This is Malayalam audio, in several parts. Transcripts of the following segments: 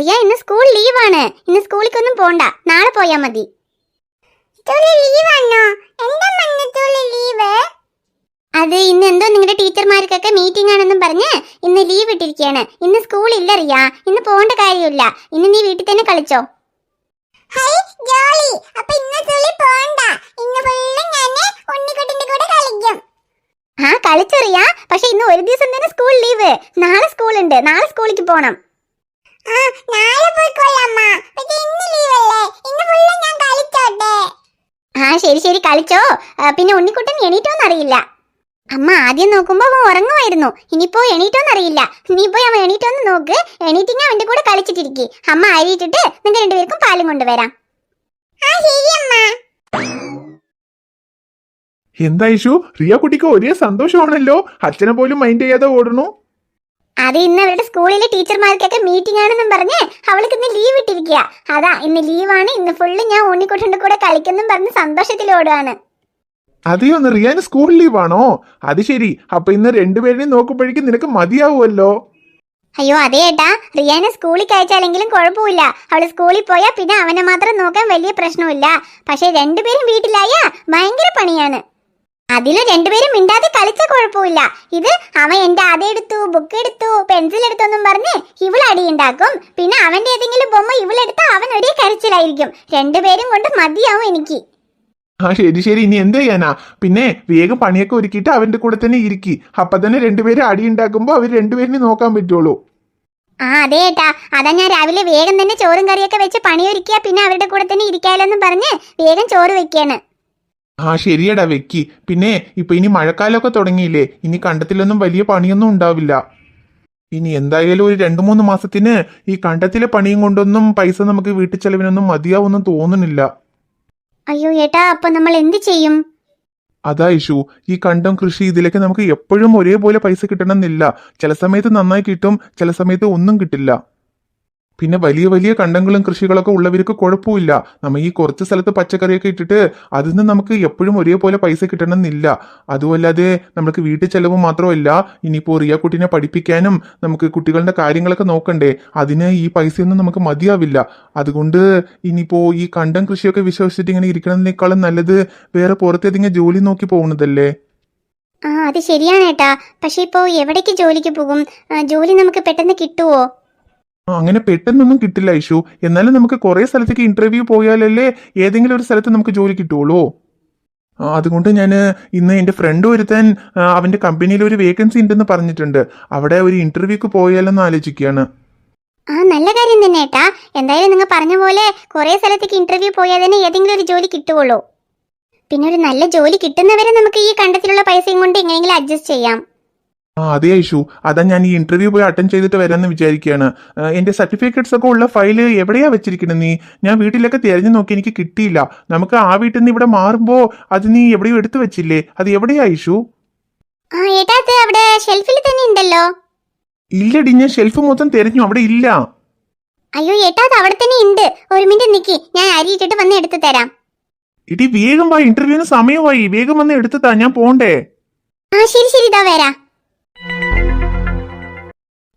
റിയ ഇന്ന് സ്കൂൾ ലീവാണ് ഇന്ന് സ്കൂളിലേക്കൊന്നും പോണ്ട. നാളെ പോയാ മതി. അത് ഇന്ന് എന്തോ നിങ്ങളുടെ ടീച്ചർമാർക്കൊക്കെ മീറ്റിംഗ് ആണെന്നും പറഞ്ഞ് ഇന്ന് ലീവ് ഇട്ടിരിക്കുകയാണ് ഇന്ന് സ്കൂൾ ഇല്ല റിയ ഇന്ന് പോകേണ്ട കാര്യമില്ല. ഇന്ന് നീ വീട്ടിൽ തന്നെ കളിച്ചോ. ജോളി. ഫുള്ളും ഞാൻ കൂടെ കളിക്കും. ആ കളിച്ചറിയാ. പക്ഷെ ഇന്ന് ഒരു ദിവസം തന്നെ സ്കൂൾ ലീവ് നാളെ സ്കൂൾ ഉണ്ട്. നാളെ സ്കൂളിലേക്ക് പോണം. ആ ശരി ശരി. കളിച്ചോ. പിന്നെ ഉണ്ണിക്കുട്ടൻ എണീറ്റോന്ന് അറിയില്ല. അമ്മ ആദ്യം നോക്കുമ്പോ അവൻ ഉറങ്ങുമായിരുന്നു. ഇനിയിപ്പോ എണീറ്റോന്നറിയില്ല നീ പോയി അവൻ എണീറ്റോന്ന് നോക്ക്. എണീറ്റിങ്ങ അവന്റെ കൂടെ കളിച്ചിട്ടിരിക്കെ. അമ്മ അരിയിട്ടിട്ട് നിങ്ങൾ രണ്ടുപേർക്കും പാലും കൊണ്ടുവരാം. ആ ശരി അമ്മ. എന്താ ഇഷു റിയ കുട്ടിക്ക് ഒരേ സന്തോഷമാണല്ലോ. അച്ഛനെ പോലും മൈൻഡ് ചെയ്യാതെ ഓടണു അത് ഇന്ന് അവരുടെ സ്കൂളിലെ ടീച്ചർമാർക്കൊക്കെ മീറ്റിംഗ് ആണെന്നും പറഞ്ഞ് അവൾക്ക് ഇന്ന് ലീവ് ഇട്ടിരിക്കുക അതാ ഇന്ന് ലീവാണ് ഇന്ന് ഫുള്ള് ഞാൻ ഉണ്ണിക്കുട്ടന്റെ കൂടെ കളിക്കുന്നും പറഞ്ഞ് സന്തോഷത്തിലോടുകയാണ് അതെയോ റിയാന് സ്കൂൾ ലീവാണോ അത് ശരി. അപ്പൊ ഇന്ന് രണ്ടുപേരെയും നോക്കുമ്പോഴേക്കും നിനക്ക് മതിയാവുമല്ലോ. അയ്യോ അതെ ഏട്ടാ. റിയാനെ സ്കൂളിൽ കയച്ചാലെങ്കിലും കുഴപ്പമില്ല. അവൾ സ്കൂളിൽ പോയാൽ പിന്നെ അവനെ മാത്രം നോക്കാൻ വലിയ പ്രശ്നമില്ല പക്ഷെ രണ്ടുപേരും വീട്ടിലായ ഭയങ്കര പണിയാണ്. അതിൽ രണ്ടുപേരും മിണ്ടാതെ കളിച്ച കുഴപ്പമില്ല. ഇത് അവൻ എന്റെ അതെടുത്തു ബുക്ക് എടുത്തു പെൻസിൽ എടുത്തു എന്നും പറഞ്ഞ് ഇവൾ അടിയുണ്ടാക്കും പിന്നെ അവന്റെ ഏതെങ്കിലും ബൊമ്മ ഇവളെടുത്ത് അവൻ ഒരേ കരച്ചിലായിരിക്കും. രണ്ടുപേരും കൊണ്ട് മതിയാവും എനിക്ക്. ആ ശരി ശരി. ഇനി എന്ത് ചെയ്യാനാ? പിന്നെ വേഗം പണിയൊക്കെ ഒരുക്കിയിട്ട് അവന്റെ കൂടെ തന്നെ ഇരിക്കി. അപ്പൊ തന്നെ രണ്ടുപേരും അടി ഉണ്ടാക്കുമ്പോ അവർ രണ്ടുപേരിനെ നോക്കാൻ പറ്റുള്ളൂ. ആ അതെ ഏട്ടാ. അതാ ഞാൻ രാവിലെ വേഗം തന്നെ ചോറും കറിയൊക്കെ വെച്ച് പണിയൊരുക്കിയാ പിന്നെ അവരുടെ കൂടെ തന്നെ ഇരിക്കാലോന്നും പറഞ്ഞ് വേഗം ചോറ് വെക്കാണ്. ആ ശരിയടാ വെക്കി. പിന്നെ ഇപ്പൊ ഇനി മഴക്കാലമൊക്കെ തുടങ്ങിയില്ലേ? ഇനി കണ്ടത്തിലൊന്നും വലിയ പണിയൊന്നും ഉണ്ടാവില്ല. ഇനി എന്തായാലും ഒരു രണ്ടു മൂന്ന് മാസത്തിന് ഈ കണ്ടത്തിലെ പണിയും കൊണ്ടൊന്നും പൈസ നമുക്ക് വീട്ടു ചെലവിനൊന്നും മതിയാവൊന്നും തോന്നുന്നില്ല. അയ്യോ ഏട്ടാ അപ്പൊ നമ്മൾ എന്ത് ചെയ്യും? അതാ ഇഷു ഈ കണ്ടം കൃഷി ഇതിലേക്ക് നമുക്ക് എപ്പോഴും ഒരേപോലെ പൈസ കിട്ടണമെന്നില്ല. ചില സമയത്ത് നന്നായി കിട്ടും ചില സമയത്ത് ഒന്നും കിട്ടില്ല. പിന്നെ വലിയ വലിയ കണ്ടങ്ങളും കൃഷികളൊക്കെ ഉള്ളവർക്ക് കുഴപ്പമില്ല. നമ്മൾ ഈ കുറച്ച് സ്ഥലത്ത് പച്ചക്കറിയൊക്കെ ഇട്ടിട്ട് അതിൽ നിന്ന് നമുക്ക് എപ്പോഴും ഒരേപോലെ പൈസ കിട്ടണമെന്നില്ല. അതുമല്ലാതെ നമുക്ക് വീട്ടു ചെലവ് മാത്രമല്ല ഇനിയിപ്പോൾ റിയ കുട്ടീനെ പഠിപ്പിക്കാനും നമുക്ക് കുട്ടികളുടെ കാര്യങ്ങളൊക്കെ നോക്കണ്ടേ അതിന് ഈ പൈസയൊന്നും നമുക്ക് മതിയാവില്ല. അതുകൊണ്ട് ഇനിയിപ്പോൾ ഈ കണ്ടം കൃഷിയൊക്കെ വിശ്വസിച്ചിട്ട് ഇങ്ങനെ ഇരിക്കണതിനേക്കാളും നല്ലത് വേറെ പുറത്തേതെങ്കിലും ജോലി നോക്കി പോകുന്നതല്ലേ? ആ അത് ശരിയാണ് ഏട്ടാ. പക്ഷെ ഇപ്പോ എവിടേക്ക് ജോലിക്ക് പോകും? ജോലി നമുക്ക് പെട്ടെന്ന് കിട്ടുവോ? ആ, അങ്ങനെ പെട്ടെന്നൊന്നും കിട്ടില്ല ഇഷു എന്നാലും നമുക്ക് കുറേ സ്ഥലത്തേക്ക് ഇന്റർവ്യൂ പോയാലല്ലേ ഏതെങ്കിലും ഒരു സ്ഥലത്ത് നമുക്ക് ജോലി കിട്ടുള്ളൂ അതുകൊണ്ട് ഞാൻ ഇന്ന് എന്റെ ഫ്രണ്ട് ഒരുത്തൻ അവന്റെ കമ്പനിയിൽ ഒരു വേക്കൻസി ഉണ്ടെന്ന് പറഞ്ഞിട്ടുണ്ട്. അവിടെ ഒരു ഇന്റർവ്യൂക്ക് പോയാലെന്ന് ആലോചിക്കുകയാണ്. ആ നല്ല കാര്യം തന്നെ ഏട്ടാ. എന്തായാലും നിങ്ങൾ പറഞ്ഞ പോലെ കുറേ സ്ഥലത്തേക്ക് ഇന്റർവ്യൂ പോയാൽ തന്നെ ഏതെങ്കിലും ഒരു ജോലി കിട്ടുകയുള്ളൂ പിന്നെ ഒരു നല്ല ജോലി കിട്ടുന്നവരെ നമുക്ക് ഈ കണ്ടത്തിലുള്ള പൈസയും കൊണ്ട് എങ്ങനെയെങ്കിലും അഡ്ജസ്റ്റ് ചെയ്യാം. ആ അതെ ഐഷു. അതാ ഞാൻ ഈ ഇന്റർവ്യൂ പോയി അറ്റൻഡ് ചെയ്തിട്ട് വരാമെന്ന് വിചാരിക്കുകയാണ് എന്റെ എന്റെ സർട്ടിഫിക്കറ്റ്സ് ഒക്കെ ഉള്ള ഫയൽ എവിടെയാ വെച്ചിരിക്കുന്നത് നീ? ഞാൻ വീട്ടിലൊക്കെ തിരഞ്ഞു നോക്കി എനിക്ക് കിട്ടിയില്ല. നമുക്ക് ആ വീട്ടിൽ നിന്ന് ഇവിടെ മാറുമ്പോൾ അത് നീ എവിടെയോ എടുത്തു വെച്ചില്ലേ? അത് എവിടെയാ ഐഷു? ആ ഏട്ടാ അത് അവിടെ ഷെൽഫിൽ തന്നെ ഉണ്ടല്ലോ. ഇല്ലടി ഞാൻ ഷെൽഫ് മൊത്തം തിരഞ്ഞു. അവിടെ ഇല്ല. അയ്യോ ഏട്ടാ അത് അവിടെ തന്നെ ഉണ്ട്. ഒരു മിനിറ്റ് നിക്കി. ഞാൻ അരി ഇട്ടിട്ട് വന്ന് എടുത്തു തരാം. ഇടി വേഗം വാ. ഇന്റർവ്യൂവിന് സമയമായി. വേഗം വന്ന് എടുത്തു താ. ഞാൻ പോണ്ടേ? ആ ശരി ശരി ഇതാ വരാ.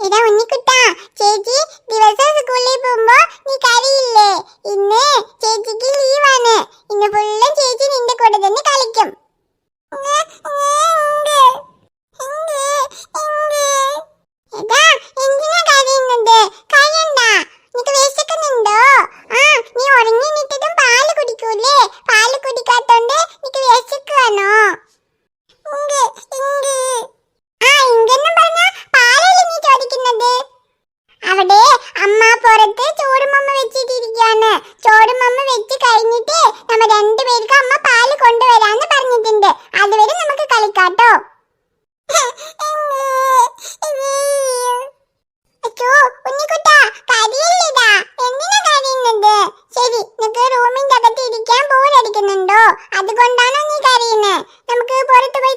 ഇതാ ഉണ്ണിക്കുട്ടാ ചേച്ചി ദിവസം സ്കൂളിൽ പോകുമ്പോ നീ കരയില്ലേ ഇന്ന് ചേച്ചിക്ക് ലീവാണ് ഇന്ന് ഫുള്ളും ചേച്ചി നിന്റെ കൂടെ തന്നെ കളിക്കും എടാ, എന്തിനാ കരയുന്നത്? കരയണ്ട. നിനക്ക് വിശക്കുന്നുണ്ടോ? ആ, നീ ഉറങ്ങി എണീറ്റതും പാൽ കുടിക്കൂലേ? പാൽ കുടിക്കാത്തോണ്ട് നിനക്ക് വിശക്കുവാണോ? Ink, ink. ആ, ഇങ്കെന്നും പറഞ്ഞാ പാലല്ലേ നീ ചോദിക്കുന്നത്? അവിടെ അമ്മ പുറത്ത് ചോറുമമ്മ വെച്ചിട്ടിരിക്കുകയാണ് ചോറുമമ്മ വെച്ച് കഴിഞ്ഞിട്ട് നമ്മ രണ്ടുപേർക്ക് അമ്മ പാൽ കൊണ്ടുവരാന്ന് പറഞ്ഞിട്ടുണ്ട് അതുവരെ നമുക്ക് കളിക്കാട്ടോ അച്ചോ ഉണ്ണിക്കുട്ടാ കരിയല്ലേടാ എന്തിനാ കരയുന്നത് ശരി നിനക്ക് റൂമിന്റെ അകത്ത് ഇരിക്കാൻ ബോറടിക്കുന്നുണ്ടോ അതുകൊണ്ടാണോ നീ കരയുന്നത് നമുക്ക് പുറത്ത് പോയി